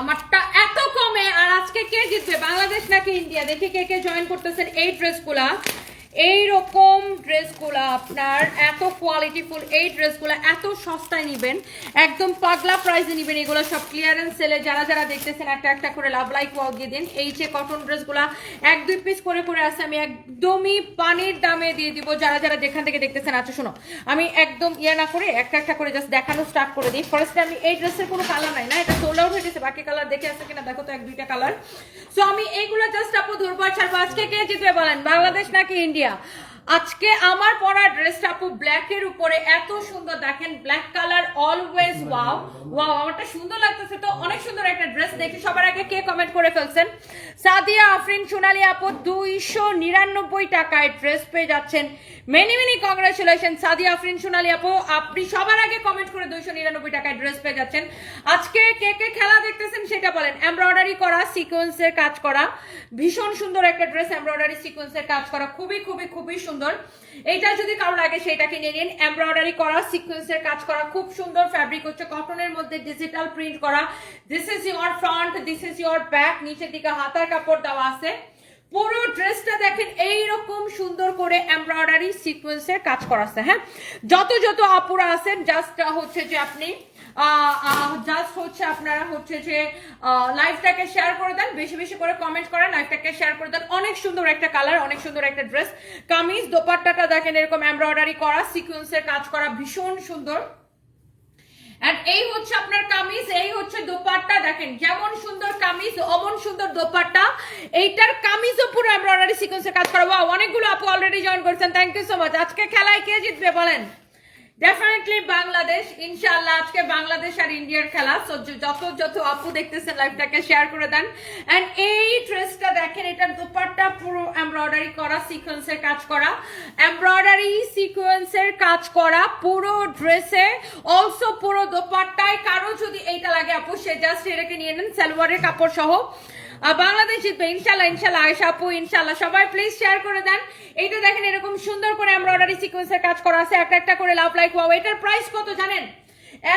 আমারটা এত কমে, আর আজকে কে জিতবে? বাংলাদেশ নাকি ইন্ডিয়া? দেখি কে কে জয়েন করতেছেন এই ড্রেসগুলা এইরকম ড্রেসগুলো আপনার, এত কোয়ালিটিফুল এই ড্রেসগুলো এত সস্তায় নিবেন, একদম পাগলা প্রাইসে নিবেন, এগুলো সব ক্লিয়ারেন্স সেলে যারা যারা দেখতেছেন, একটা একটা করে লাভ লাইক ওয়াও দিয়ে দিন, এই যে কটন ড্রেসগুলো এক দুই পিস করে করে আছে, আমি একদমই পানির দামে দিয়ে দিব, যারা যারা যেখান থেকে দেখতেছেন আচ্ছা শোনো, আমি একদম ইয়ে না করে একটা একটা করে জাস্ট দেখানো স্টার্ট করে দিই ফার্স্টে আমি এই ড্রেসের কোনো কালার নাই না, এটা সোল্ড আউট হয়ে গেছে, বাকি কালার দেখে আছে কিনা, দেখো তো এক দুইটা কালার সো আমি এইগুলো জাস্ট আপু ধরবো আর ছাড়বো, আজকে কে জিতবে বলেন, বাংলাদেশ নাকি ইন্ডিয়া yeah. আজকে আমার পরা ড্রেসটা আপু ব্ল্যাক এর উপরে এত সুন্দর, দেখেন black colour always wow wow আমারটা সুন্দর লাগতেছে তো অনেক সুন্দর একটা ড্রেস দেখি সবার আগে কে কমেন্ট করে ফেলছেন? সাদিয়া, আফরিন, সোনালি আপু দুইশো নিরানব্বই টাকায় ড্রেস পেয়ে যাচ্ছেন। Many many congratulation Sadia, Afrin, Sonali আপু, আপনি সবার আগে কমেন্ট করে দুইশো নিরানব্বই টাকায় ড্রেস পেয়ে যাচ্ছেন। আজকে কে কে খেলা দেখতেছেন সেটা বলেন। এমব্রয়ডারি করা সিকোয়েন্সের কাজ করা, ভীষণ সুন্দর একটা ড্রেস এমব্রয়ডারি সিকোয়েন্সের কাজ করা, খুবই খুবই খুবই সুন্দর এইটা যদি কারও লাগে সেটাকে নিয়ে নিন। এমব্রয়ডারি করা সিকোয়েন্সের কাজ করা, খুব সুন্দর ফ্যাব্রিক হচ্ছে। কটনের মধ্যে ডিজিটাল প্রিন্ট করা। This is your front this is your back নিচের দিকে হাতার কাপড় দেওয়া আছে। পুরো ড্রেসটা দেখেন, এইরকম সুন্দর করে এমব্রয়ডারি সিকোয়েন্সের কাজ করা আছে হ্যাঁ? যত যত আপুরা আছেন জাস্ট হচ্ছে যে আপনি জাস্ট হচ্ছে আপনারা হচ্ছে যে লাইভটাকে শেয়ার করে দেন বেশি বেশি করে কমেন্ট করেন লাইভটাকে শেয়ার করে দেন। অনেক সুন্দর একটা কালার অনেক সুন্দর একটা ড্রেস কামিজ দোপাট্টাটা দেখেন এরকম এমব্রয়ডারি করা সিকোয়েন্সের কাজ করা ভীষণ সুন্দর। And এই হচ্ছে আপনার কামিজ এই হচ্ছে দোপাট্টা দেখেন যেমন সুন্দর কামিজ অমন সুন্দর দোপাট্টা। এইটার কামিজও পুরো এমব্রয়ডারি সিকোয়েন্সের কাজ করা। Wow, অনেকগুলো আপু অলরেডি জয়েন করেছেন। থ্যাংক ইউ সো মাচ আজকে খেলায় কে জিতবে বলেন? ডেফিনেটলি বাংলাদেশ ইনশাআল্লাহ আজকে বাংলাদেশ আর ইন্ডিয়ার খেলা। য- যত যত আপু দেখতেছেন লাইভটাকে শেয়ার করে দেন। এন্ড এই ড্রেসটা দেখেন, এটার দোপাট্টা পুরো এমব্রয়ডারি করা সিকোয়েন্সের কাজ করা। এমব্রয়ডারি সিকোয়েন্সের কাজ করা পুরো ড্রেসে অলসো পুরো দোপাট্টায় কারও যদি এইটা লাগে আপু, সে জাস্ট এটাকে নিয়ে নেন, সালোয়ারের কাপড় সহ আহ, বাংলাদেশ জিতবে ইনশাল্লাহ ইনশাল্লাহ আয়সা আপু ইনশাল্লাহ সবাই প্লিজ শেয়ার করে দেন। এইটা দেখেন এরকম সুন্দর করে এমব্রয়ডারি সিকোয়েন্সের কাজ করা আছে একটা একটা করে লাভ লাইক ওয়াও এটার প্রাইস কত জানেন?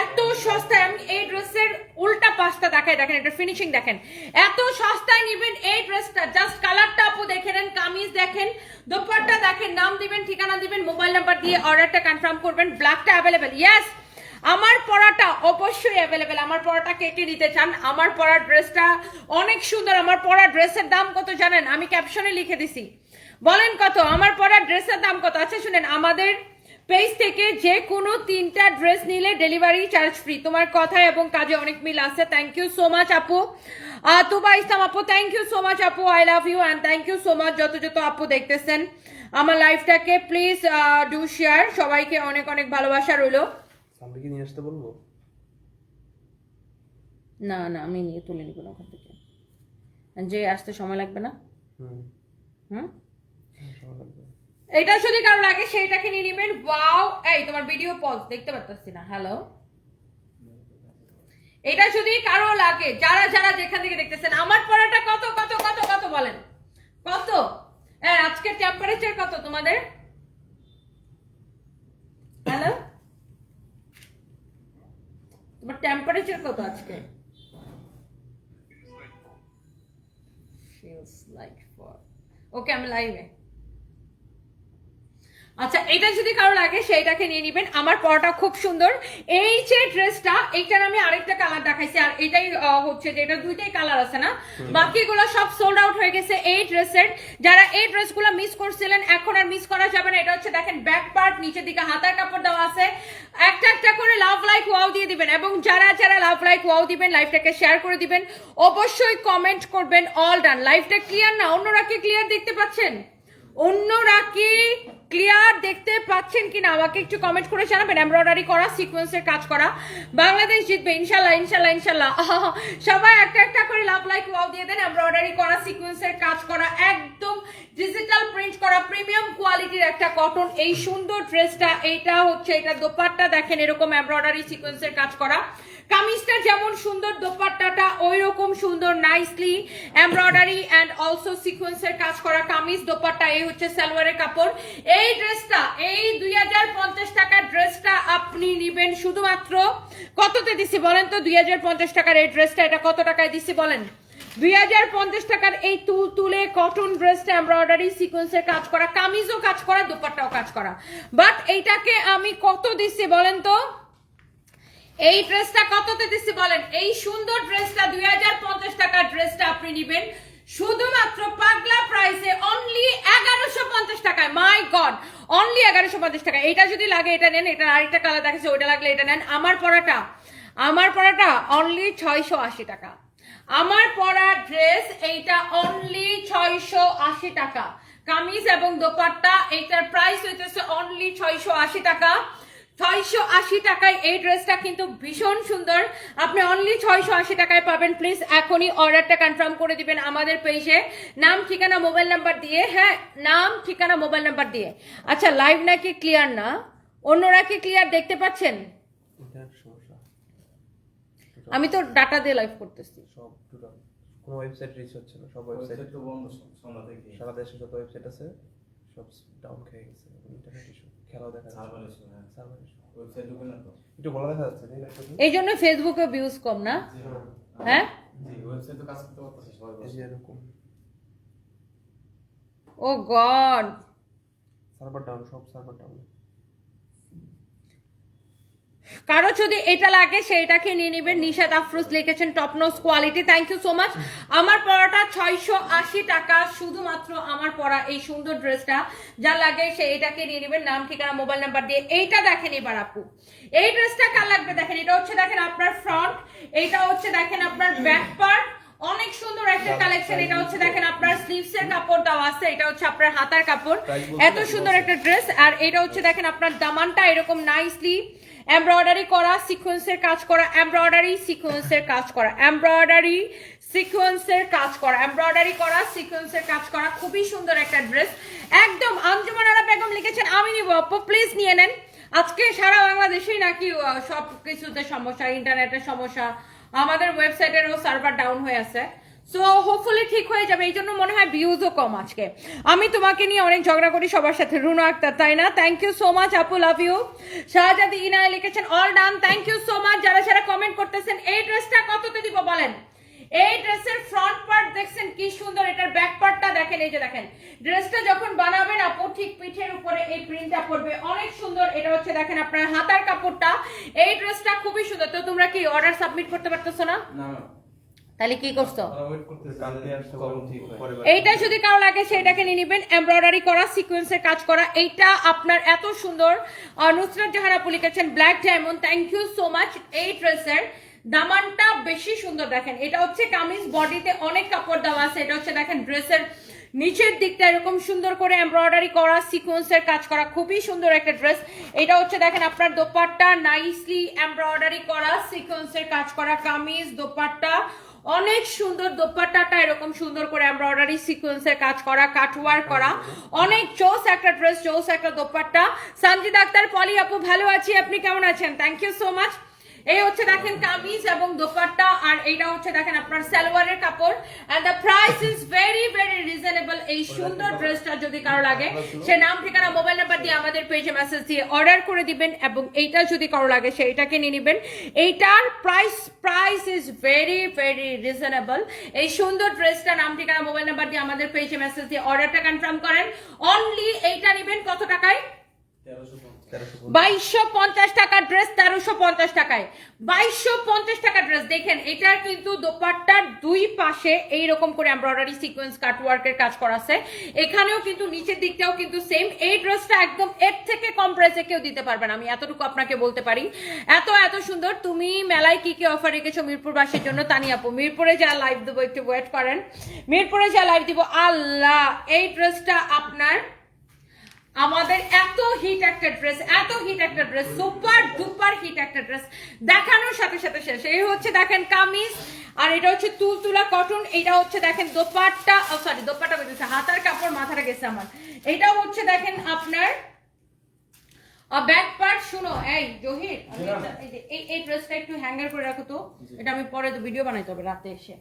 এত সস্তায় আমি এই ড্রেসের উল্টা পাঁচটা দেখাই দেখেন এটা ফিনিশিং দেখেন। এত সস্তায় নিবেন এই ড্রেসটা জাস্ট কালারটা আপু দেখে নেন কামিজ দেখেন দোপাট্টা দেখেন নাম দিবেন ঠিকানা দিবেন মোবাইল নাম্বার দিয়ে অর্ডারটা কনফার্ম করবেন ব্ল্যাকটা অ্যাভেলেবেল ইয়েস আমার পরাটা অবশ্যই অ্যাভেলেবেল আমার পরাটা কে কে নিতে চান। আমার পরা ড্রেসটা অনেক সুন্দর। আমার পরা ড্রেসের দাম কত জানেন? আমি ক্যাপশনে লিখে দিছি। বলেন কত? আমার পরা ড্রেসের দাম কত? আচ্ছা শুনেন, আমাদের পেজ থেকে যে কোনো তিনটা ড্রেস নিলে ডেলিভারি চার্জ ফ্রি তোমার কথা এবং কাজে অনেক মিল আছে। থ্যাংক ইউ সো মাচ আপু। তুবা ইসলাম আপু থ্যাংক ইউ সো মাচ আপু। I love you and thank you so much যত যত আপু দেখতেছেন। আমার লাইফটাকে প্লিজ ডু শেয়ার সবাইকে অনেক অনেক ভালোবাসা রইল। সামনে কি নিয়ে আসতে বলব? না না আমি নিয়ে তুলে নিব না ওখান থেকে। যে আসতে সময় লাগবে না। হুম। লাগবে। এটা যদি কারও লাগে সেইটাকে নিয়ে নেবেন। ওয়াও! এই তোমার ভিডিও পজ দেখতে পাচ্ছি না। হ্যালো এটা যদি কারও লাগে যারা যারা যেখান থেকে দেখতেছেন আমার পড়াটা কত কত কত কত বলেন? কত? হ্যাঁ আজকের টেম্পারেচার কত তোমাদের হ্যালো তোমার টেম্পারেচার কত আজকে। Feels like for ওকে আমি লাইভে আচ্ছা এটা যদি কারও লাগে সেইটাকে নিয়ে নিবেন। আমার পরাটা খুব সুন্দর। এই যে ড্রেসটা এইটার আমি আরেকটা কালার দেখাইছি। আর এটাই হচ্ছে যে এটা দুইটাই কালার আছে না? বাকিগুলো সব সোল্ড আউট হয়ে গেছে এই ড্রেসের যারা এই ড্রেসগুলো মিস করছিলেন এখন আর মিস করা যাবে না। এটা হচ্ছে দেখেন ব্যাক পার্ট নিচের দিকে হাতার কাপড় দেওয়া আছে। একটা একটা করে লাভ লাইক ওয়াও দিয়ে দিবেন এবং যারা যারা লাভ লাইক ওয়াও দিবেন লাইভটাকে শেয়ার করে দিবেন অবশ্যই কমেন্ট করবেন অল ডান লাইভটা ক্লিয়ার না? অন্যরা কি ক্লিয়ার দেখতে পাচ্ছেন? অন্যরা কি ক্লিয়ার দেখতে পাচ্ছেন কিনা? আমাকে একটু কমেন্ট করে জানাবেন। এমব্রয়ডারি করা সিকোয়েন্সের কাজ করা। বাংলাদেশ জিতবে, ইনশাল্লাহ ইনশাল্লাহ ইনশাল্লাহ। সবাই একটা একটা করে লাভ লাইক ওয়াও দিয়ে দেন। এমব্রয়ডারি করা সিকোয়েন্সের কাজ করা, একদম ডিজিটাল প্রিন্ট করা প্রিমিয়াম কোয়ালিটির একটা কটন এই সুন্দর ড্রেসটা এইটা হচ্ছে, এটা দোপাট্টা দেখেন, এরকম এমব্রয়ডারি সিকোয়েন্সের কাজ করা। কামিজটা যেমন সুন্দর, দোপাট্টাটা ওই রকম সুন্দর নাইসলি এমব্রয়ডারি অ্যান্ড অলসো সিকোয়েন্সের কাজ করা কামিজ, দোপাট্টা, এই হচ্ছে সালোয়ারের কাপড়। এই ড্রেসটা এই দুই হাজার পঞ্চাশ টাকার ড্রেসটা আপনি নিবেন শুধুমাত্র কততে দিছি বলেন তো? দুই হাজার পঞ্চাশ টাকার এই ড্রেসটা এটা কত টাকায় দিছি বলেন? দুই হাজার পঞ্চাশ টাকার এই তুল, তুলে কটন ড্রেসটা এমব্রয়ডারি সিকোয়েন্সের কাজ করা, কামিজও কাজ করা, দোপাট্টাও কাজ করা। বাট এইটাকে আমি কত দিচ্ছি বলেন তো? এই ড্রেসটা কততে দিচ্ছি বলেন? এই সুন্দর ড্রেসটা দুই হাজার পঞ্চাশ টাকার ড্রেসটা আপনি নিবেন। শুধুমাত্র পাগলা প্রাইসে অনলি এগারোশো পঞ্চাশ টাকায়। মাই গড অনলি এগারোশো পঞ্চাশ টাকা এটা যদি লাগে, এটা নেন এটা আরেকটা কালার দেখাচ্ছে, ওইটা লাগলে এটা নেন। আমার পরাটা আমার পরাটা অনলি ছয়শো আশি টাকা। আমার পরা ড্রেস এইটা অনলি ছয়শো আশি টাকা। কামিজ এবং দোপাট্টা, এইটার প্রাইস হইতেছে অনলি ছয়শো আশি টাকা। ছয়শো আশি টাকায় এই ড্রেসটা কিন্তু ভীষণ সুন্দর। আপনি অনলি ছয়শো আশি টাকায় পাবেন। প্লিজ এখনই অর্ডারটা কনফার্ম করে দিবেন আমাদের পেজে নাম ঠিকানা মোবাইল নাম্বার দিয়ে হ্যাঁ নাম ঠিকানা মোবাইল নাম্বার দিয়ে। আচ্ছা লাইভ নাকি ক্লিয়ার না? অন্যরা কি ক্লিয়ার দেখতে পাচ্ছেন? আমি তো ডাটা দিয়ে লাইভ করতেছি। কোনো ওয়েবসাইট রিচ হচ্ছে না সব ওয়েবসাইট ওয়েবসাইট তো বন্ধ সারা দেশে যত ওয়েবসাইট আছে সব ডাউন খেয়ে গেছে। ইন্টারনেট ইস্যু খেলাও দেখা হ্যাঁ। একটু বলা দেখা যাচ্ছে? এই জন্য ফেসবুকে ভিউজ কম না? হ্যাঁ। জি ওয়েবসাইট তো কাজ করতে পারতেছে সবাই এই যে এরকম। Oh God. সার্ভার ডাউন সব সার্ভার ডাউন কারও যদি এটা লাগে সেইটাকে নিয়ে নেবেন। নিশাদ আফরোজ লিখেছেন top notch quality. Thank you so much আমার পরাটা ছয়শো আশি টাকা। শুধুমাত্র আমার পরা এই সুন্দর ড্রেসটা। যা লাগে সে এটাকে নিয়ে নেবেন। নাম ঠিকানা মোবাইল নাম্বার দিয়ে এইটা দেখেন এবার আপু। এই ড্রেসটা কার লাগবে দেখেন? এটা হচ্ছে দেখেন আপনার ফ্রন্ট এইটা হচ্ছে দেখেন আপনার ব্যাক পার্ট অনেক সুন্দর একটা কালেকশন এটা হচ্ছে দেখেন আপনার স্লিভস এর কাপড় দেওয়া আছে। এটা হচ্ছে আপনার হাতার কাপড়। এত সুন্দর একটা ড্রেস। আর এটা হচ্ছে দেখেন আপনার দামানটা এরকম নাইসলি এমব্রয়ডারি করা সিকোয়েন্সের কাজ করা এমব্রয়ডারি সিকোয়েন্সের কাজ করা এমব্রয়ডারি সিকোয়েন্সের কাজ করা এমব্রয়ডারি করা সিকোয়েন্সের কাজ করা, খুবই সুন্দর একটা ড্রেস একদম আঞ্জুমান আরা বেগম লিখেছেন, আমি নিব আপু প্লিজ নিয়ে নেন। আজকে সারা বাংলাদেশেই নাকি সব কিছুতে সমস্যা ইন্টারনেটের সমস্যা, আমাদের ওয়েবসাইটেরও সার্ভার ডাউন হয়ে আছে। সো হোপফুলি ঠিক হয়ে যাবে। এই জন্য মনে হয় ভিউজও কম আজকে। আমি তোমাকে নিয়ে অনেক ঝগড়া করি, সবার সাথে রুনা আক্তার, তাই না? থ্যাংক ইউ সো মাচ আপু লাভ ইউ শাহজাদি ইনায় লিখেছেন all done thank you so much যারা যারা কমেন্ট করতেছেন, এই ড্রেসটা কততে দিব বলেন? এই ড্রেসের ফ্রন্ট পার্ট দেখছেন, কি সুন্দর, এটার ব্যাক পার্টটা দেখেন, এই যে দেখেন। ড্রেসটা যখন বানাবেন আপু, ঠিক পিঠের উপরে এই প্রিন্টটা পড়বে। অনেক সুন্দর, এটা হচ্ছে দেখেন আপনার হাতার কাপড়টা। এই ড্রেসটা খুবই সুন্দর। তো তোমরা কি অর্ডার সাবমিট করতে পারতেছো না না। তাহলে কি করছ? এইটা যদি কারও লাগে সেটাকে নিয়ে নেবেন। এমব্রয়ডারি করা সিকোয়েন্সের কাজ করা এইটা আপনার এত সুন্দর। নুসরাত জাহান আপু লিখেছেন black diamond thank you so much এই ড্রেসের দামানটা বেশি সুন্দর দেখেন। এটা হচ্ছে কামিজ বডিতে অনেক কাপড় দেওয়া আছে। এটা হচ্ছে দেখেন ড্রেসের নিচের দিকটা এরকম সুন্দর করে এমব্রয়ডারি করা সিকোয়েন্সের কাজ করা খুবই সুন্দর একটা ড্রেস। এটা হচ্ছে দেখেন আপনার দোপাট্টা নাইসলি এমব্রয়ডারি করা সিকোয়েন্সের কাজ করা কামিজ দোপাট্টা অনেক সুন্দর দোপাট্টাটা এরকম সুন্দর করে এমব্রয়ডারি সিকোয়েন্সের কাজ করা কাটওয়ার করা। অনেক জোস একটা ড্রেস জোস একটা দোপাট্টা। সঞ্জিত আক্তার, পলি আপু, ভালো আছি, আপনি কেমন আছেন? থ্যাংক ইউ সো মাচ এই হচ্ছে দেখেন কামিজ এবং দোপাট্টা, আর এইটা হচ্ছে দেখেন আপনার সালোয়ারের কাপড়। And the price is very very reasonable এই সুন্দর ড্রেসটা যদি কারও লাগে, সে নাম, ঠিকানা মোবাইল নাম্বার দিয়ে আমাদের পেজে মেসেজ দিয়ে অর্ডার করে দিবেন এবং এইটা যদি কারও লাগে সেইটাকে নিয়ে নেবেন। এইটার price price is very very reasonable এই সুন্দর ড্রেসটা নাম, ঠিকানা মোবাইল নাম্বার দিয়ে আমাদের পেজে মেসেজ দিয়ে অর্ডারটা কনফার্ম করেন। অনলি এইটা নেবেন কত টাকায়? তেরোশো বাইশশো পঞ্চাশ টাকার ড্রেস তেরোশো পঞ্চাশ টাকায়। বাইশশো পঞ্চাশ টাকার ড্রেস দেখেন, এটার কিন্তু দোপাট্টার দুই পাশে এইরকম করে এমব্রয়ডারি সিকোয়েন্স কাটওয়ার্কের কাজ করা আছে। এখানেও কিন্তু নিচের দিকটাও কিন্তু সেম এই ড্রেসটা একদম এর থেকে কম প্রাইসে কেউ দিতে পারবে না, আমি এতটুকু আপনাকে বলতে পারি। এত এত সুন্দর। তুমি মেলায় কি কি অফার রেখেছো মিরপুরবাসীর জন্য তানি আপু। মিরপুরে যা লাইভ দেবো, একটু ওয়েট করেন। মিরপুরে যা লাইভ দিব, আল্লাহ, এই ড্রেসটা আপনার আমাদের এত হিট একটা ড্রেস এত হিট একটা ড্রেস সুপার ডুপার হিট একটা ড্রেস দেখানোর সাথে সাথে শেষ। এই হচ্ছে দেখেন কামিজ আর এটা হচ্ছে তুলতুলা কটন এটা হচ্ছে দেখেন দোপাট্টা সরি দোপাট্টা বলতেছে হাতার কাপড় মাথাটা গেছে আমার। এটা হচ্ছে দেখেন আপনার ব্যাক পার্ট শুনো এই জহির এই ড্রেসটা একটু হ্যাঙ্গার করে রাখো তো এটা আমি পরে তো ভিডিও বানাইতে হবে রাতে এসে।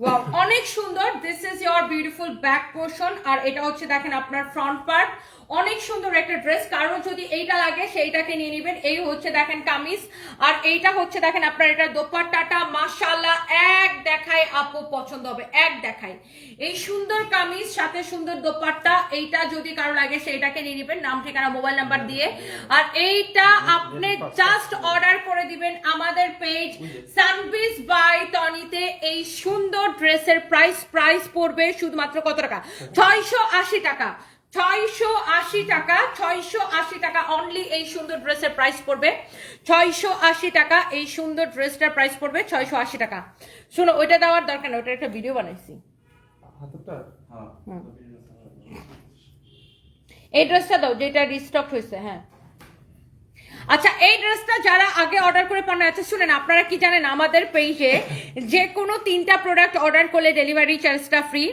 ওয়াও অনেক সুন্দর। This is your beautiful back portion আর এটা হচ্ছে, দেখেন, আপনার ফ্রন্ট পার্ট অনেক সুন্দর একটা ড্রেস কারও যদি এইটা লাগে, সেইটাকে নিয়ে নেবেন। এই হচ্ছে দেখেন কামিজ। আর এইটা হচ্ছে দেখেন আপনার এটা দোপাট্টাটা। মাশাআল্লাহ, এক দেখায় আপু পছন্দ হবে। এক দেখায়। এই সুন্দর কামিজ, সাথে সুন্দর দোপাট্টা, এইটা যদি কারও লাগে, সেইটাকে নিয়ে নেবেন। নাম, ঠিকানা, মোবাইল নাম্বার দিয়ে। আর এইটা আপনি জাস্ট অর্ডার করে দিবেন আমাদের পেজ সানবিস বাই টনিতে এই সুন্দর ড্রেসের প্রাইস প্রাইস পড়বে শুধুমাত্র কত টাকা? ছয়শো আশি টাকা। ছয়শো আশি টাকা ছয়শো আশি টাকা অনলি এই সুন্দর ড্রেসের প্রাইস পড়বে। ছয়শো আশি টাকা এই সুন্দর ড্রেসটার প্রাইস পড়বে ছয়শো আশি টাকা। শোনো ওইটা দেওয়ার দরকার না ওটা একটা ভিডিও বানাইছি। হ্যাঁ। এই ড্রেসটা দাও যেটা রিস্টক হয়েছে হ্যাঁ। আচ্ছা এই ড্রেসটা যারা আগে অর্ডার করে পান আচ্ছা শুনেন, আপনারা কি জানেন, আমাদের পেজে যে কোনো তিনটা প্রোডাক্ট অর্ডার করলে ডেলিভারি চার্জটা ফ্রি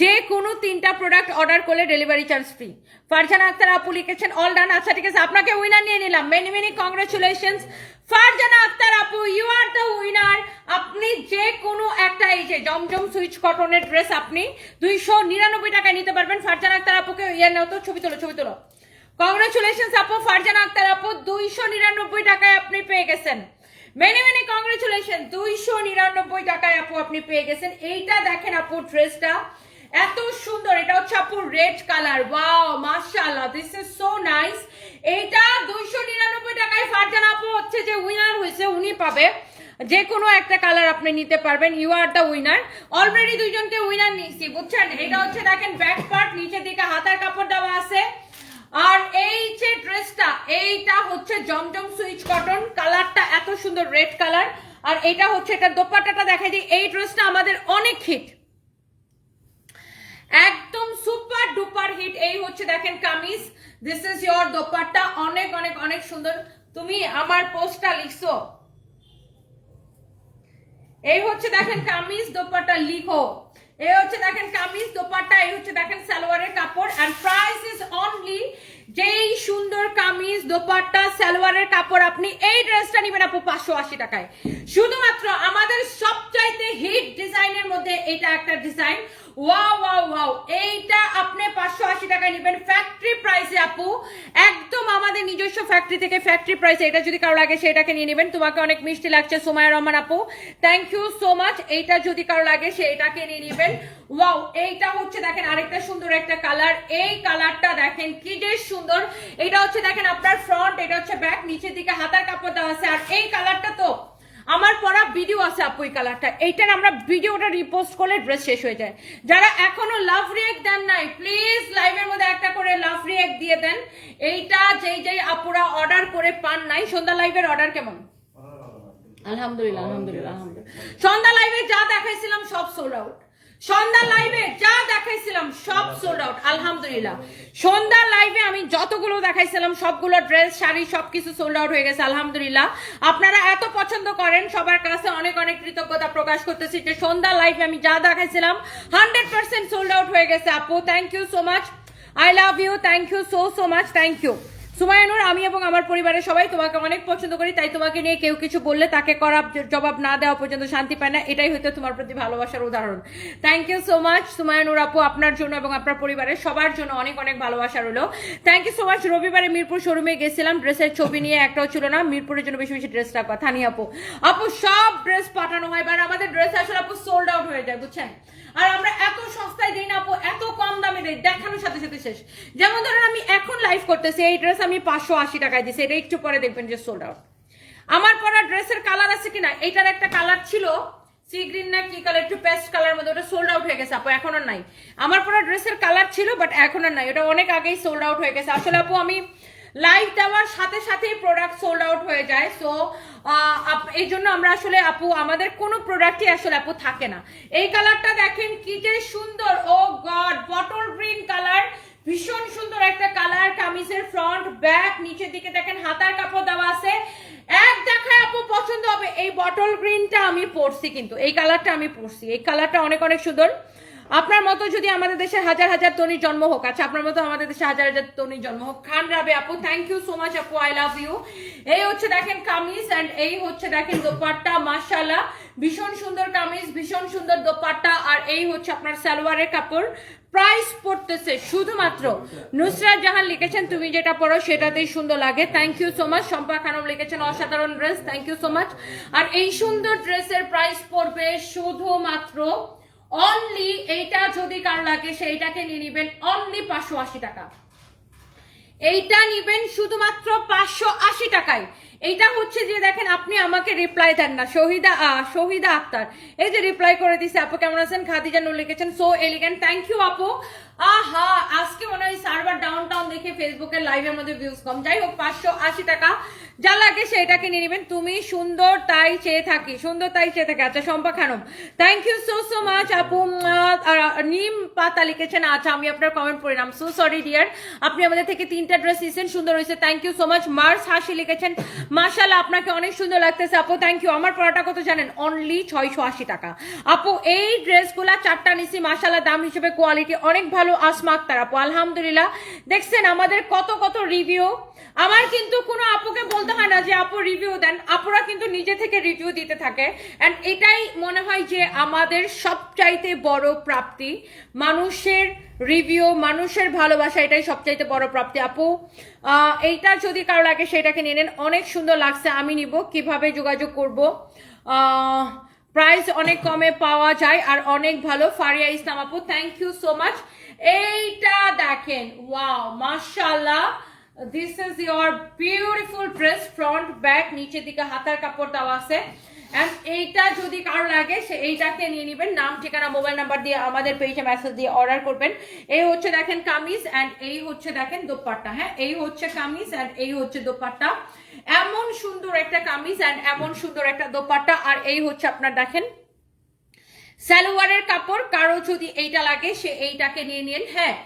যে কোনো তিনটা প্রোডাক্ট অর্ডার করলে delivery charge free Farzana Akter আপু লিখেছেন অল ডান আচ্ছা ঠিক আছে, আপনাকে উইনার নিয়ে নিলাম। Many many congratulations Farzana Akter আপু ইউ আর দ্য উইনার আপনি যে কোনো একটা, এই যে জমজম সুইচ কটনের ড্রেস আপনি দুইশো নিরানব্বই টাকায় নিতে পারবেন। ফারজানা আক্তার আপুকে ইয়ে নাও তো, ছবি তোলো ছবি তোলো। কংগ্রেচুলেশন আপু ফারজানা আক্তার আপু দুইশো নিরানব্বই টাকায় আপনি পেয়ে গেছেন। মেনি মেনি কংগ্রেচুলেশন দুইশো নিরানব্বই টাকায় আপু আপনি পেয়ে গেছেন। এইটা দেখেন আপু ড্রেসটা এত সুন্দর, এটা হচ্ছে আপু রেড কালার ওয়াও মাশাআল্লাহ দিস ইজ সো নাইস এইটা দুইশো নিরানব্বই টাকায় ফারজানা আপু হচ্ছে যে উইনার হয়েছে, উনি পাবে। যে কোনো একটা কালার আপনি নিতে পারবেন you are the winner already দুইজনকে উইনার নিয়েছি, বুঝছেন? এটা হচ্ছে দেখেন ব্যাক পার্ট নিচের দিকে হাতার কাপড় দেওয়া আছে। আর এই যে ড্রেসটা, এইটা হচ্ছে জমজম সুইচ কটন। কালারটা এত সুন্দর রেড কালার। আর এটা হচ্ছে এটা দোপাট্টাটা দেখাই দিই। এই ড্রেসটা আমাদের অনেক হিট একদম সুপার ডুপার হিট এই হচ্ছে দেখেন kameez. This is your dupatta. অনেক অনেক অনেক সুন্দর। তুমি আমার পোস্টটা লিখছো। এই হচ্ছে দেখেন কামিজ দোপাট্টা, লিখো। এই হচ্ছে দেখেন কামিজ, দোপাট্টা, এই হচ্ছে দেখেন সালোয়ারের কাপড়। অ্যান্ড প্রাইস ইজ অনলি যেই সুন্দর কামিজ, দোপাট্টা, সালোয়ারের কাপড় আপনি এই ড্রেসটা নেবেন আপু পাঁচশো আশি টাকায়। শুধুমাত্র আমাদের সবচাইতে হিট ডিজাইনের মধ্যে এটা একটা ডিজাইন ওয়াও ওয়াও ওয়াও এইটা আপনি পাঁচশো আশি টাকায় নেবেন ফ্যাক্টরি প্রাইসে আপু। একদম আমাদের নিজস্ব ফ্যাক্টরি থেকে ফ্যাক্টরি প্রাইসে এটা যদি কারও লাগে সেটাকে নিয়ে নেবেন। তোমাকে অনেক মিষ্টি লাগছে সোমায়া রহমান আপু। থ্যাংক ইউ সো মাচ এইটা যদি কারও লাগে সে এটাকে নিয়ে নেবেন। ওয়াও এইটা হচ্ছে দেখেন আরেকটা সুন্দর একটা কালার এই কালারটা দেখেন কি যে সুন্দর। এটা হচ্ছে দেখেন আপনার ফ্রন্ট এটা হচ্ছে ব্যাক নিচের দিকে হাতার কাপড় দেওয়া আছে। আর এই কালারটা তো আমার পরা ভিডিও আছে আপু এই কালারটা এইটার আমরা ভিডিওটা রিপোস্ট করলে ড্রেস শেষ হয়ে যায়। যারা এখনও লাভ রিয়েক্ট দেন নাই প্লিজ লাইভের মধ্যে একটা করে লাভ রিয়েক্ট দিয়ে দেন। এইটা যেই যেই আপুরা অর্ডার করে পান নাই, সন্ধ্যা লাইভের অর্ডার কেমন? আলহামদুলিল্লাহ আলহামদুলিল্লাহ আলহামদুলিল্লাহ। সন্ধ্যা লাইভে যা দেখাইছিলাম সব সোল্ড আউট সন্ধ্যা লাইভে যা দেখাইছিলাম সব সোল্ড আউট আলহামদুলিল্লাহ। সন্ধ্যা লাইভে আমি যতগুলো দেখাইছিলাম, সবগুলো ড্রেস শাড়ি, সবকিছু সোল্ড আউট হয়ে গেছে, আলহামদুলিল্লাহ। আপনারা এত পছন্দ করেন, সবার কাছে অনেক অনেক কৃতজ্ঞতা প্রকাশ করতেছি। যে সন্ধ্যা লাইভে আমি যা দেখাইছিলাম হান্ড্রেড পার্সেন্ট সোল্ড আউট হয়ে গেছে, আপু। Thank you so much I love you thank you so so much thank you Sumayanur, আমি এবং আমার পরিবারের সবাই তোমাকে অনেক পছন্দ করি, তাই তোমাকে নিয়ে কেউ কিছু বললে তাকে করা জবাব না দেওয়া পর্যন্ত শান্তি পায় না, এটাই হয়তো তোমার প্রতি ভালোবাসার উদাহরণ। Thank you so much Sumayanur আপু, আপনার জন্য এবং আপনার পরিবারের সবার জন্য অনেক অনেক ভালোবাসা রইল। থ্যাংক ইউ সো মাচ রবিবারে মিরপুর শোরুমে গেছিলাম, ড্রেসের ছবি নিয়ে একটাও ছিল না, মিরপুরের জন্য বেশি বেশি ড্রেস রাখবা। থানি আপু আপু, সব ড্রেস পাঠানো হয় এবার আমাদের ড্রেস আসলে আপু সোল্ড আউট হয়ে যায়, বুঝছেন? আর আমরা এত সস্তায় দিই না আপু, এত কম দামে দিই, দেখানোর সাথে সাথে শেষ। যেমন ধরেন আমি এখন লাইভ করতেছি, এই ড্রেস আমি পাঁচশো আশি টাকায় দিছি এটা একটু পরে দেখবেন যে সোল্ড আউট আমার পরা ড্রেসের কালার আছে কিনা, এটার একটা কালার ছিল সি গ্রিন না কি কালার একটু পেস্ট কালার মধ্যে, ওটা সোল্ড আউট হয়ে গেছে, আপু, এখন আর নাই। আমার পরা ড্রেসের কালার ছিল বাট এখন আর নাই, ওটা অনেক আগেই সোল্ড আউট হয়ে গেছে। আসলে আপু, আমি লাইভ দেওয়ার সাথে সাথেই প্রোডাক্ট সোল্ড আউট হয়ে যায় সো এই জন্য আমরা আসলে আপু, আমাদের কোনো প্রোডাক্টই আসলে আপু থাকে না। এই কালারটা দেখেন কি যে সুন্দর oh God bottle green colour ভীষণ সুন্দর একটা কালার, কামিজের ফ্রন্ট ব্যাক নিচের দিকে দেখেন হাতার কাপড় দেওয়া আছে। এক দেখায় আপু পছন্দ হবে। এই বটল গ্রিনটা আমি পরছি কিন্তু, এই কালারটা আমি পরছি। এই কালারটা অনেক অনেক সুন্দর। আপনার মতো যদি আমাদের দেশে হাজার হাজার তনির জন্ম হোক আচ্ছা আপনার মতো আমাদের দেশে হাজার হাজার তনির জন্ম হোক, খান রাবে আপু থ্যাংক ইউ সো মাচ আপু আই লাভ ইউ এই হচ্ছে দেখেন কামিজ অ্যান্ড এই হচ্ছে দেখেন দোপাট্টা, মাশাআল্লাহ। ভীষণ সুন্দর কামিজ, ভীষণ সুন্দর দোপাট্টা। আর এই হচ্ছে আপনার সালোয়ারের কাপড়। প্রাইস পড়তেছে। শুধুমাত্র নুসরাত জাহান লিখেছেন, তুমি যেটা পড়ো সেটাতেই সুন্দর লাগে। Thank you so much Shampa Khanam লিখেছেন, অসাধারণ dress thank you so much আর এই সুন্দর ড্রেসের প্রাইস পড়বে শুধুমাত্র অনলি এইটা যদি কার লাগে, সেইটাকে নিয়ে নিবেন অনলি পাঁচশো আশি টাকা। এইটা নিবেন শুধুমাত্র পাঁচশো আশি টাকায়। এইটা হচ্ছে যে দেখেন আপনি আমাকে রিপ্লাই দেন না। শহীদা আহ, শহীদা আক্তার। এই যে রিপ্লাই করে দিছে আপু কেমন আছেন? খাদিজা নুর লিখেছেন সো এলিগেন্ট থ্যাংক ইউ আপু। আহা আজকে মনে হয় সার্ভার ডাউন টাউন দেখে ফেসবুকের লাইভের মধ্যে ভিউজ কম। যাই হোক পাঁচশো আশি টাকা। যা লাগে সেটাকে নিয়ে নেবেন। তুমি সুন্দর তাই চেয়ে থাকি, সুন্দর তাই চেয়ে থাকি। আচ্ছা Shampa Khanam thank you so so much আপু নিম পাতা লিখেছেন। আচ্ছা আমি আপনার কমেন্ট পড়িলাম সো সরি ডিয়ার আপনি আমাদের থেকে তিনটা ড্রেস দিয়েছেন সুন্দর হয়েছে। Thank you so much Mars Hasi লিখেছেন। মাশাল্লাহ আপনাকে অনেক সুন্দর লাগতেছে, আপু থ্যাংক ইউ আমার পড়াটা কত জানেন? অনলি ছয়শো আশি টাকা। আপু, এই ড্রেসগুলা চারটা নিছি মাশাল্লাহ দাম হিসেবে কোয়ালিটি অনেক ভালো আসমা আক্তার আপু, আলহামদুলিল্লাহ। দেখছেন, আমাদের কত কত রিভিউ আমার কিন্তু কোনো আপুকে বলতে হয় না যে আপু রিভিউ দেন। আপুরা কিন্তু নিজে থেকে রিভিউ দিতে থাকে। অ্যান্ড এটাই মনে হয় যে আমাদের সবচাইতে বড় প্রাপ্তি। মানুষের রিভিউ মানুষের ভালোবাসা, এটাই সবচাইতে বড় প্রাপ্তি। আপু এইটা যদি কারও লাগে, সেটাকে নিয়ে নেন। অনেক সুন্দর লাগছে, আমি নিব। কীভাবে যোগাযোগ করব? প্রাইস অনেক কমে পাওয়া যায় আর অনেক ভালো। ফারিয়া ইসলাম আপু থ্যাংক ইউ সো মাচ এইটা দেখেন ওয়াও মাশাআল্লাহ। This is your beautiful dress front back নিচের দিকে হাতার কাপড় দেওয়া আছে। And এইটা যদি কারও লাগে, সে এইটাকে নিয়ে নেবেন। নাম, ঠিকানা, মোবাইল নাম্বার দিয়ে আমাদের পেজে মেসেজ দিয়ে অর্ডার করবেন। এই হচ্ছে দেখেন কামিজ অ্যান্ড এই হচ্ছে দেখেন দোপাট্টা হ্যাঁ? এই হচ্ছে কামিজ অ্যান্ড এই হচ্ছে দোপাট্টা। এমন সুন্দর একটা কামিজ অ্যান্ড এমন সুন্দর একটা দোপাট্টা। আর এই হচ্ছে আপনার দেখেন সালোয়ারের কাপড়, কারও যদি এইটা লাগে, সে এইটাকে নিয়ে নিন হ্যাঁ।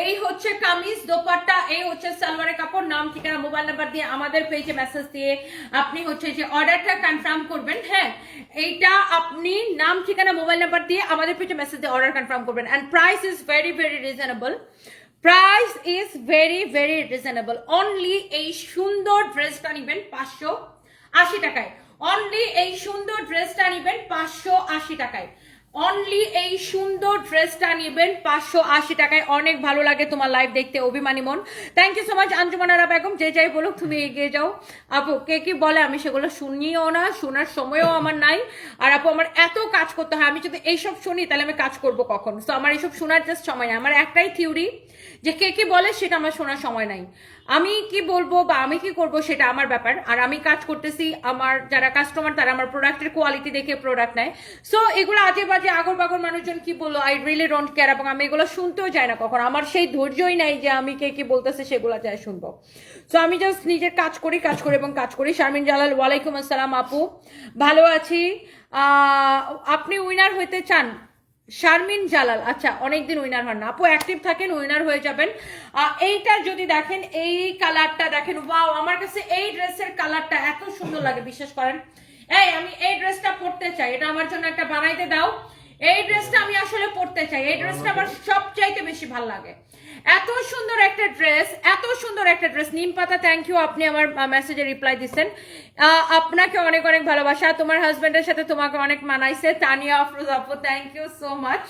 এই হচ্ছে কামিজ দোপাট্টা, এই হচ্ছে সালোয়ারের কাপড়, নাম, ঠিকানা, মোবাইল নাম্বার দিয়ে আমাদের পেজে মেসেজ দিয়ে আপনি হচ্ছে যে অর্ডারটা কনফার্ম করবেন হ্যাঁ। এইটা আপনি নাম, ঠিকানা, মোবাইল নাম্বার দিয়ে আমাদের পেজে মেসেজ দিয়ে অর্ডার কনফার্ম করবেন। And price is very very reasonable price is very very reasonable only এই সুন্দর ড্রেসটা নিবেন পাঁচশো আশি টাকায়। অনলি এই সুন্দর ড্রেসটা নিবেন পাঁচশো আশি টাকায়। অনলি এই সুন্দর ড্রেসটা নেবেন, পাঁচশো আশি টাকায়। অনেক ভালো লাগে তোমার লাইভ দেখতে, অভিমানী মন। Thank you so much Anjumanara Begum. যে যাই বলুক, তুমি এগিয়ে যাও। আপু, কে কি বলে, আমি সেগুলো শুনিও না, শোনার সময়ও আমার নাই। আর আপু, আমার এত কাজ করতে হয়, আমি যদি এইসব শুনি, তাহলে আমি কাজ করব কখন? তো আমার এইসব শোনার জাস্ট সময় নাই। আমার একটাই থিওরি যে কে কি বলে, সেটা আমার শোনার সময় নাই। আমি কি বলব বা আমি কি করব সেটা আমার ব্যাপার। আর আমি কাজ করতেছি আমার যারা কাস্টমার তারা আমার প্রোডাক্টের কোয়ালিটি দেখে প্রোডাক্ট নেয়। সো এগুলো আজে বাজে আগর বাগর মানুষজন কি বলল আই রিয়েলি ডোন্ট কেয়ার এবং আমি এগুলো শুনতেও যাই না কখন। আমার সেই ধৈর্যই নাই যে আমি কে কি বলতেছে সেগুলো যাই শুনব। সো আমি জাস্ট নিজের কাজ করি কাজ করি এবং কাজ করি। শারমিন জালাল, ওয়ালাইকুম আসসালাম আপু। ভালো আছি। আপনি উইনার হইতে চান? শারমিন জালাল আচ্ছা অনেকদিন উইনার হন না। আপু অ্যাক্টিভ থাকেন উইনার হয়ে যাবেন। এইটা যদি দেখেন, এই কালারটা দেখেন ওয়াও আমার কাছে এই ড্রেসের কালারটা এত সুন্দর লাগে, বিশ্বাস করেন। এই, আমি এই ড্রেসটা পরতে চাই, এটা আমার জন্য একটা বানাইতে দাও। এই ড্রেসটা আমি আসলে পরতে চাই, এই ড্রেসটা আমার সবচাইতে বেশি ভালো লাগে। এত সুন্দর একটা ড্রেস, এত সুন্দর একটা ড্রেস। নিম পাতা থ্যাংক ইউ আপনি আমার মেসেজে রিপ্লাই দিচ্ছেন। আপনাকে অনেক অনেক ভালোবাসা। তোমার হাজবেন্ডের সাথে তোমাকে অনেক মানাইছে। তানিয়া আফরোজ আপু থ্যাংক ইউ সো মাচ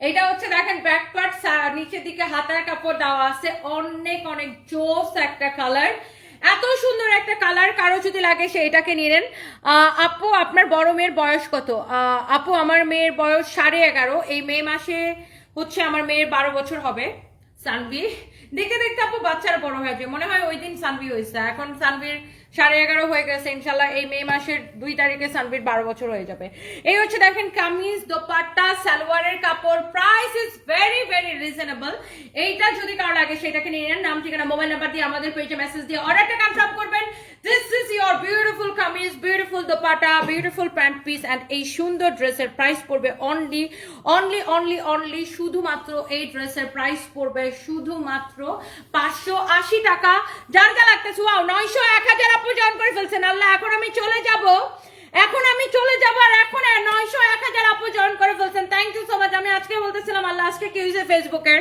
এটা হচ্ছে দেখেন ব্যাক পার্ট নিচের দিকে হাতার কাপড় দেওয়া আছে। অনেক অনেক জোস একটা কালার এত সুন্দর একটা কালার কারও যদি লাগে সে এটাকে নিয়ে নেন। আপু, আপনার বড় মেয়ের বয়স কত? আপু, আমার মেয়ের বয়স সাড়ে এগারো। এই মে মাসে হচ্ছে আমার মেয়ের বারো বছর হবে, সানভি। দেখতে দেখতে আপু বাচ্চারা বড় হয়ে যাবে মনে হয় ওই দিন সানভি হয়েছে। এখন সানভির সাড়ে এগারো হয়ে গেছে, ইনশাল্লাহ এই মে মাসের দুই তারিখে সানভির বারো বছর হয়ে যাবে। এই হচ্ছে দেখেন কামিজ, দোপাট্টা, সালোয়ারের কাপড় price is very very reasonable এইটা যদি কারও লাগে সেটাকে নিয়ে নেন। নাম, ঠিকানা মোবাইল নাম্বার দিয়ে আমাদের পেজে মেসেজ দিয়ে অর্ডারটা কনফার্ম করবেন। This is your beautiful kameez beautiful dupatta beautiful pant piece and এই সুন্দর ড্রেসের প্রাইস পড়বে অনলি অনলি অনলি অনলি শুধুমাত্র এই ড্রেসের প্রাইস পড়বে শুধুমাত্র পাঁচশো আশি টাকা। যার যা লাগতেছে ওয়াও নয়শো এক হাজার জয়েন করে ফেলছেন। আল্লাহ এখন আমি চলে যাব। এখন আমি চলে যাব আর এখন নয়শো এক হাজার আপু জয়েন করে ফেলছেন। থ্যাংক ইউ সো মাচ আমি আজকে বলতেছিলাম আল্লাহ আজকে কি হয়েছে ফেসবুকের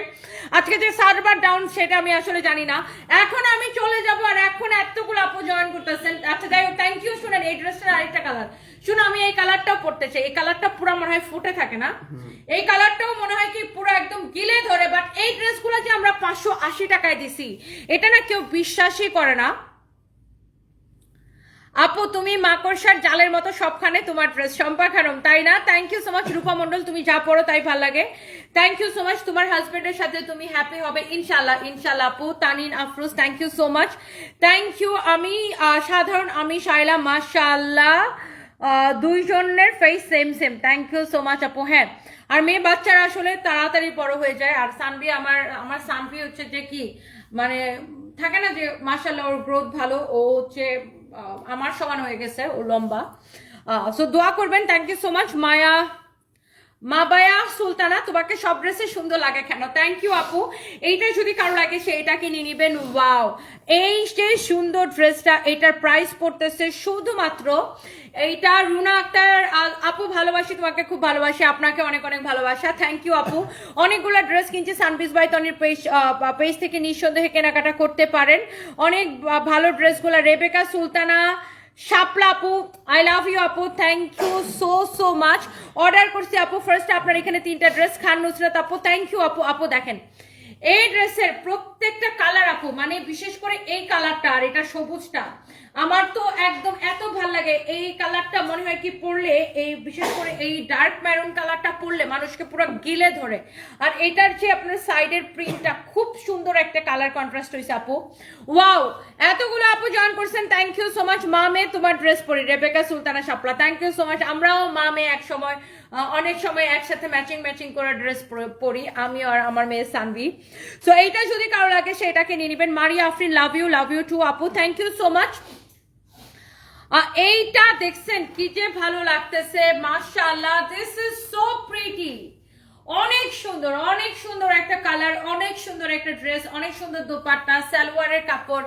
আজকে যে সার্ভার ডাউন সেটা আমি আসলে জানি না। এখন আমি চলে যাব আর এখন এতগুলো আপু জয়েন করতেছেন। আচ্ছা যাই হোক থ্যাংক ইউ শুনেন এই ড্রেসটার আরেকটা কালার শুনো আমি এই কালারটাও পড়তে চাই। এই কালারটা পুরো মনে হয় ফুটে থাকে না? এই কালারটাও মনে হয় কি পুরো একদম গিলে ধরে বাট এই ড্রেসগুলো যে আমরা পাঁচশো আশি টাকায় দিছি এটা না কেউ বিশ্বাসই করে না। আপু, তুমি মাকড়সার জালের মতো সবখানে তোমার ড্রেস শম্পা খানম, তাই না? Thank you so much Rupa Mondal তুমি যা পড়ো তাই ভালো লাগে। থ্যাংক ইউ সো মাচ তোমার হাজবেন্ডের সাথে তুমি হ্যাপি হবে ইনশাল্লাহ ইনশাল্লাহ আপু, Tanin, Afroz thank you so much thank you আমি সাধারণ, আমি শাইলা মাশাল্লাহ দুইজনের face same same thank you so much আপু হ্যাঁ। আর মেয়ে বাচ্চারা আসলে তাড়াতাড়ি বড় হয়ে যায়। আর সানভি আমার আমার সানভি হচ্ছে যে কি মানে থাকে না যে মাশাল্লাহ ওর গ্রোথ ভালো, ও হচ্ছে আমার সমান হয়ে গেছে ও লম্বা। সো দোয়া করবেন thank you so much Maya. Mabaya Sultana, তোমাকে সব ড্রেসে সুন্দর লাগে কেন? থ্যাংক ইউ আপু। এইটা যদি কারও লাগে সেইটা কিনে নিবেন। ওয়াও এই যে সুন্দর ড্রেসটা এটার প্রাইস পড়তেছে শুধুমাত্র এইটা রুনা আক্তার আপু ভালোবাসি, তোমাকে খুব ভালোবাসি, আপনাকে অনেক অনেক ভালোবাসা। থ্যাংক ইউ আপু। অনেকগুলো ড্রেস কিনছি সানপিস বাই তনির পেজ পেজ থেকে নিঃসন্দেহে কেনাকাটা করতে পারেন। অনেক ভালো ড্রেসগুলো রেবেকা সুলতানা শাপলা আপু আই লাভ ইউ আপু thank you so so much order করছি আপু ফার্স্ট আপনার এখানে তিনটা ড্রেস খান নুসরাত আপু থ্যাংক ইউ আপু আপু দেখেন। এই ড্রেসের প্রত্যেকটা কালার আপু মানে বিশেষ করে এই কালারটা আর এটা সবুজটা, আমার তো একদম এত ভালো লাগে। এই কালারটা মনে হয় কি পরলে, এই বিশেষ করে এই ডার্ক ম্যারুন কালারটা পরলে মানুষকে পুরো গিলে ধরে। আর এটার যে আপনার সাইডের প্রিন্টটা খুব সুন্দর একটা কালার কন্ট্রাস্ট হয়েছে আপু। ওয়াও এতগুলো আপু জয়েন করছেন থ্যাংক ইউ সো মাচ মামে তোমার ড্রেস পরি Rebeka Sultana, Shapla thank you so much আমরাও মামে এক সময় অনেক সময় একসাথে ম্যাচিং ম্যাচিং করে ড্রেস পরি আমি আর আমার মেয়ে সানভি সো এইটা যদি কারও লাগে, সেটাকে নিয়ে নেবেন। Maria Afrin love you love you too আপু। থ্যাংক ইউ সো মাচ এইটা দেখছেন, কি যে ভালো লাগতেছে। মাশাআল্লাহ দিস ইজ সো প্রিটি অনেক সুন্দর অনেক সুন্দর একটা কালার অনেক সুন্দর একটা ড্রেস অনেক সুন্দর দোপাট্টা, সালোয়ারের কাপড়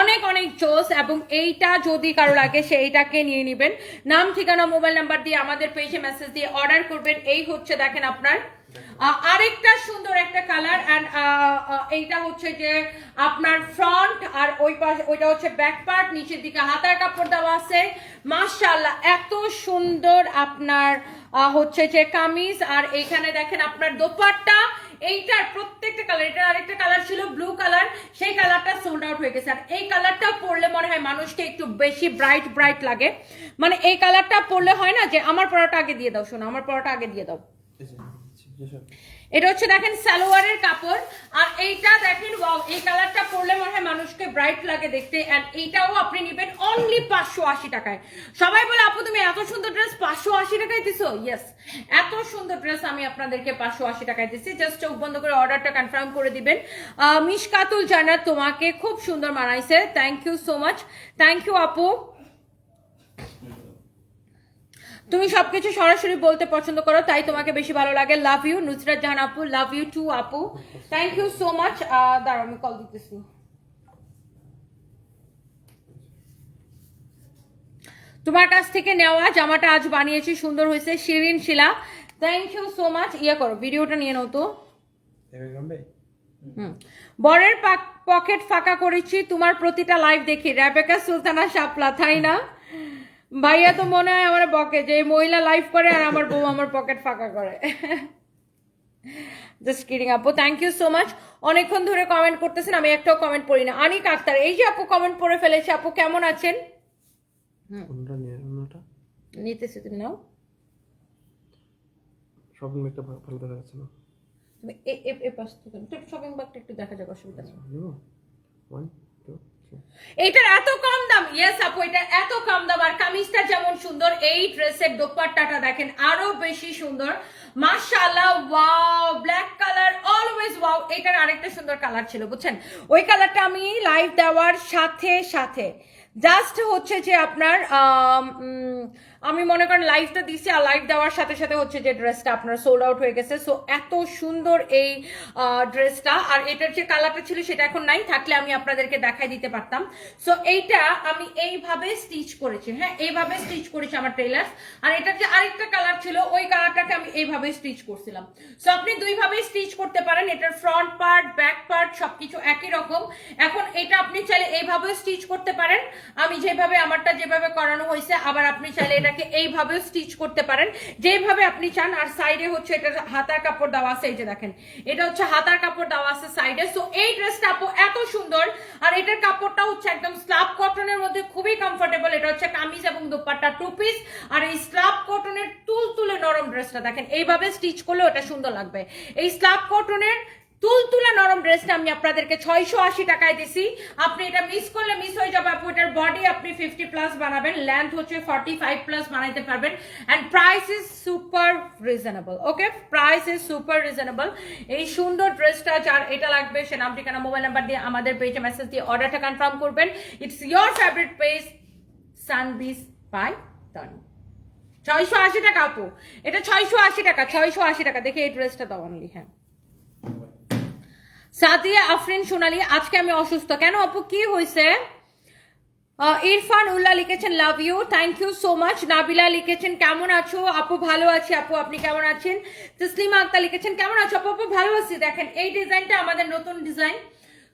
অনেক অনেক জোস, এবং এইটা যদি কারও লাগে, সেইটাকে নিয়ে নেবেন। নাম, ঠিকানা, মোবাইল নাম্বার দিয়ে আমাদের পেজে মেসেজ দিয়ে অর্ডার করবেন। এই হচ্ছে, দেখেন আপনার আরেকটা সুন্দর একটা কালার অ্যান্ড এইটা হচ্ছে যে আপনার ফ্রন্ট আর ওই পাশে, ওইটা হচ্ছে ব্যাক পার্ট নিচের দিকে হাতার কাপড় দেওয়া আছে। মাশাআল্লাহ, এত সুন্দর আপনার হচ্ছে যে কামিজ, আর এইখানে দেখেন আপনার দোপাট্টা এইটার প্রত্যেকটা কালার এটার আরেকটা কালার ছিল ব্লু কালার সেই কালারটা সোল্ড আউট হয়ে গেছে আর এই কালারটা পরলে মনে হয় মানুষকে একটু বেশি ব্রাইট ব্রাইট লাগে মানে এই কালারটা পরলে হয় না যে আমার পরোটা আগে দিয়ে দাও শোনো আমার পরোটা আগে দিয়ে দাও এটা হচ্ছে দেখেন সালোয়ারের কাপড়। আর এইটা দেখেন এই কালারটা পরলে মনে হয় মানুষকে ব্রাইট লাগে দেখতে। এন্ড এইটাও আপনি নেবেন অনলি পাঁচশো আশি টাকায়। সবাই বলে আপু তুমি এত সুন্দর ড্রেস পাঁচশো আশি টাকায় দিছো? ইয়েস এত সুন্দর ড্রেস আমি আপনাদেরকে পাঁচশো আশি টাকায় দিচ্ছি। জাস্ট চোখ বন্ধ করে অর্ডারটা কনফার্ম করে দিবেন। আহ, মিশকাতুল জান্নাত তোমাকে খুব সুন্দর মানাইছে। Thank you so much thank you আপু। তুমি সবকিছু সরাসরি বলতে পছন্দ করো, তাই তোমাকে বেশি ভালো লাগে। লাভ ইউ নুসরাত জাহান আপু লাভ ইউ টু আপু। থ্যাংক ইউ সো মাচ দাঁড়াও, আমি কল দিতেছি। তোমার কাছ থেকে নেওয়া জামাটা আজ বানিয়েছি, সুন্দর হয়েছে, Shirin Shila. Thank you so much ইয়ে করো, ভিডিওটা নিয়ে নাও তো। বরের পকেট ফাঁকা করেছি, তোমার প্রতিটা লাইভ দেখি। র্যাবেকা সুলতানা, শাপলা, তাই না? ভাইয়া তো মনে হয় আমার বকে যে এই মহিলা লাইভ করে আর আমার বউ আমার পকেট ফাঁকা করে। জাস্ট কিডিং আপু থ্যাংক ইউ সো মাচ অনেকক্ষণ ধরে কমেন্ট করতেছেন আমি একটাও কমেন্ট পড়ি না। আনিক আক্তার এই যে আপু কমেন্ট পড়ে ফেলেছে আপু কেমন আছেন? নিতেছি তুমি নাও। শপিং ব্যাগটা ভালো দেখা যাচ্ছে না। তুমি এ এ এ পাশ থেকে শপিং ব্যাগটা একটু দেখা যাক অসুবিধা নেই নিবো ওয়ান টু থ্রি এইটার এত কম দাম। ইয়েস আপু, এটা এত কম দাম। আর কামিজটা যেমন সুন্দর, এই ড্রেসের দোপাট্টাটা দেখেন, আরও বেশি সুন্দর। মাশাআল্লাহ wow black colour always wow এটার আরেকটা সুন্দর কালার ছিল, বুঝছেন? ওই কালারটা আমি লাইভ দেওয়ার সাথে সাথে জাস্ট হচ্ছে যে আপনার আম, মনে করেন লাইভটা দিছি আর লাইভ দেওয়ার সাথে সাথে হচ্ছে যে ড্রেসটা আপনার সোল্ড আউট হয়ে গেছে। সো এত সুন্দর এই ড্রেসটা আর এটার যে কালারটা ছিল সেটা এখন নাই থাকলে আমি আপনাদেরকে দেখাই দিতে পারতাম। সো এইটা আমি এইভাবে স্টিচ করেছি হ্যাঁ? এইভাবে স্টিচ করেছি আমার টেলার আর এটার যে আরেকটা কালার ছিল ওই কালারটাকে আমি এইভাবে স্টিচ করছিলাম। সো আপনি দুইভাবে স্টিচ করতে পারেন। এটার ফ্রন্ট পার্ট ব্যাক পার্ট সবকিছু একই রকম। এখন এটা আপনি চাইলে এইভাবে স্টিচ করতে পারেন। আমি যেভাবে আমারটা যেভাবে করানো হয়েছে আবার আপনি চাইলে এটাকে এইভাবে স্টিচ করতে পারেন। যেভাবে আপনি চান, আর সাইডে হচ্ছে এটা হাতার কাপড় দেওয়া আছে, এই যে দেখেন। এটা হচ্ছে হাতার কাপড় দেওয়া আছে সাইডে সো এই ড্রেসটা আপু এত সুন্দর, আর এটার কাপড়টা হচ্ছে একদম স্লাব কটনের মধ্যে খুবই কমফোর্টেবল এটা হচ্ছে কামিজ এবং দুপাট্টা টু পিস আর এই স্লাব কটনের তুল তুলে নরম ড্রেসটা দেখেন। এইভাবে স্টিচ করলে ওটা সুন্দর লাগবে। এই স্লাব কটনের তুলতুলা নরম ড্রেসটা আমি আপনাদেরকে ছয়শো আশি টাকায় দিছি। আপনি এটা মিস করলে মিস হয়ে যাবে। আপু, এটার বডি আপনি ফিফটি প্লাস বানাবেন। লেন্থ হচ্ছে ফর্টি ফাইভ প্লাস বানাইতে পারবেন। And price is super reasonable okay price is super reasonable এই সুন্দর ড্রেসটা যার এটা লাগবে, সে নাম, ঠিকানা মোবাইল নাম্বার দিয়ে আমাদের পেজে মেসেজ দিয়ে অর্ডারটা কনফার্ম করবেন। It's your favourite page Sunpiece by Toni ছয়শো আশি টাকা, আপু। এটা ছয়শো আশি টাকা, ছয়শো আশি টাকা। দেখে এই ড্রেসটা দাও অনলি হ্যাঁ। সাদিয়া, আফরিন, সোনালি, আজকে আমি অসুস্থ। কেন আপু, কি হয়েছে? ইরফান উল্লাহ লিখেছেন love you thank you so much Nabila লিখেছেন, কেমন আছো? আপু, ভালো আছি। আপু, আপনি কেমন আছেন? তসলিমা আক্তার লিখেছেন, কেমন আছো? আপু আপু, ভালো আছি। দেখেন, এই ডিজাইনটা আমাদের নতুন ডিজাইন।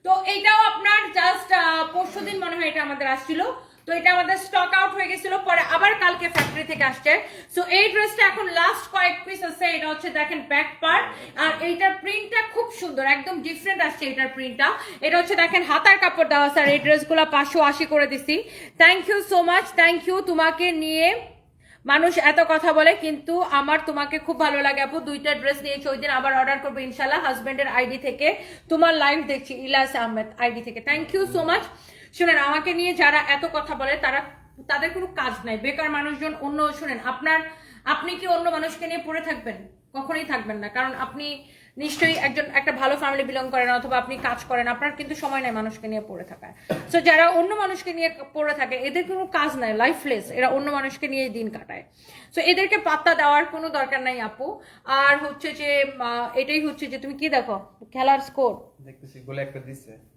তো এইটাও আপনার জাস্ট পরশু দিন মনে হয় এটা আমাদের আসছিল। তো এটা আমাদের স্টক আউট হয়ে গেছিল, পরে আবার কালকে ফ্যাক্টরি থেকে আসছে। সো এই ড্রেসটা এখন লাস্ট কয়েক পিস আছে, এটা হচ্ছে দেখেন ব্যাক পার্ট আর এইটার প্রিন্টটা খুব সুন্দর, একদম ডিফারেন্ট আসছে এটার প্রিন্টটা এটা হচ্ছে দেখেন হাতার কাপড় দেওয়া স্যার এই ড্রেসগুলো পাঁচশো আশি করে দিছি। Thank you so much thank you তোমাকে নিয়ে মানুষ এত কথা বলে, কিন্তু আমার তোমাকে খুব ভালো লাগে আপু। দুইটা ড্রেস নিয়েছি, ওই দিন আবার অর্ডার করব ইনশাল্লাহ হাজবেন্ডের আইডি থেকে। তোমার লাইভ দেখছি, ইলাস আহমেদ আইডি থেকে। থ্যাংক ইউ সো মাচ শুনেন, আমাকে নিয়ে যারা এত কথা বলে, তারা, তাদের কোনো কাজ নাই। বেকার মানুষজন, অন্য, শুনেন, আপনার, আপনি কি অন্য মানুষকে নিয়ে পড়ে থাকবেন? কখনোই থাকবেন না। কারণ আপনি নিশ্চয়ই একজন, একটা ভালো ফ্যামিলি বিলং করেন, অথবা আপনি কাজ করেন, আপনার কিন্তু সময় নাই মানুষকে নিয়ে পড়ে থাকার। সো যারা অন্য মানুষকে নিয়ে পড়ে থাকে, এদের কোনো কাজ নাই লাইফলেস এরা অন্য মানুষকে নিয়ে দিন কাটায়। সো এদেরকে পাত্তা দেওয়ার কোনো দরকার নাই, আপু। আর হচ্ছে যে এটাই হচ্ছে যে, তুমি কি দেখো? খেলার স্কোর দেখতেছি, গোলে একটা দিছে।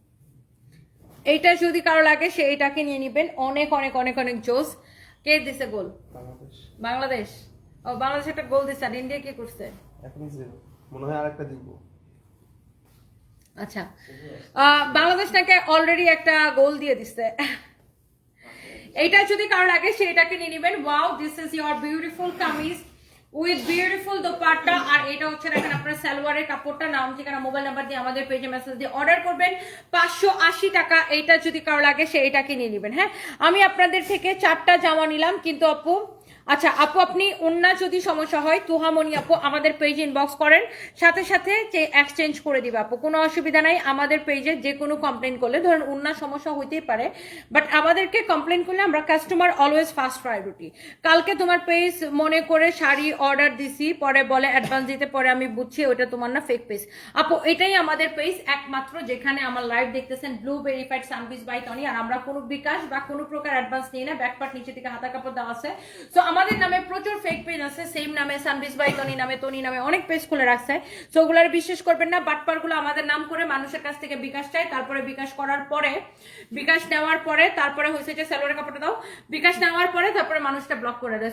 এইটা যদি কারও লাগে সে এটাকে নিয়ে নিবেন। অনেক অনেক অনেক অনেক জোস। কে দিছে গোল? বাংলাদেশ। ও বাংলাদেশ একটা গোল দিচ্ছে আর ইন্ডিয়া কি করছে? এখনই জিরো। মনে হয় আরেকটা দিব আচ্ছা। আহ, বাংলাদেশ নাকি অলরেডি একটা গোল দিয়ে দিচ্ছে এইটা যদি কারও লাগে সেটাকে নিয়ে নেবেন। Wow this is your beautiful kameez. With beautiful dupatta. আর এটা হচ্ছে দেখেন আপনার সালোয়ারের কাপড়টা, নাম, ঠিকানা, মোবাইল নাম্বার দিয়ে আমাদের পেজে মেসেজ দিয়ে অর্ডার করবেন। পাঁচশো আশি টাকা এইটা যদি কারও লাগে সে এটাকে নিয়ে নেবেন হ্যাঁ? আমি আপনাদের থেকে চারটা জামা নিলাম, কিন্তু আপু আচ্ছা আপু, আপনি অন্য যদি সমস্যা হয় তুহামনি আপু আমাদের পেজে ইনবক্স করেন। সাথে সাথে যে এক্সচেঞ্জ করে দিবে আপু, কোনো অসুবিধা নাই। আমাদের পেজে যে কোনো কমপ্লেন করলে, ধরুন অন্য সমস্যা হইতেই পারে বাট আমাদেরকে কমপ্লেন করলে আমরা কাস্টমার অলওয়েজ ফার্স্ট প্রায়োরিটি কালকে তোমার পেজ মনে করে শাড়ি অর্ডার দিছি, পরে বলে অ্যাডভান্স দিতে, পরে আমি বুঝছি ওটা তোমার না ফেক পেজ আপু, এটাই আমাদের পেজ একমাত্র যেখানে আমার লাইভ দেখতেছেন blue verified Sunpiece by Toni আর আমরা কোনো বিকাশ বা কোনো প্রকার অ্যাডভান্স নিই না ব্যাকপার্ট নিচে থেকে হাতা কাপড় দেওয়া আছে। সো আমাদের নামে প্রচুর ফেক পেজ আছে সেম নামে সানবিস বাই তনি নামে তনি নামে অনেক পেজ খুলে রাখছে। সো ওগুলার বিশ্বাস করবেন না বাটপারগুলো আমাদের নাম করে মানুষের কাছ থেকে বিকাশ চায়, তারপরে বিকাশ করার পরে, বিকাশ নেওয়ার পরে, তারপরে হয়েছে যে স্যালোয়ারের কাপড়টা দাও, বিকাশ নেওয়ার পরে তারপরে মানুষটা ব্লক করে দেয়।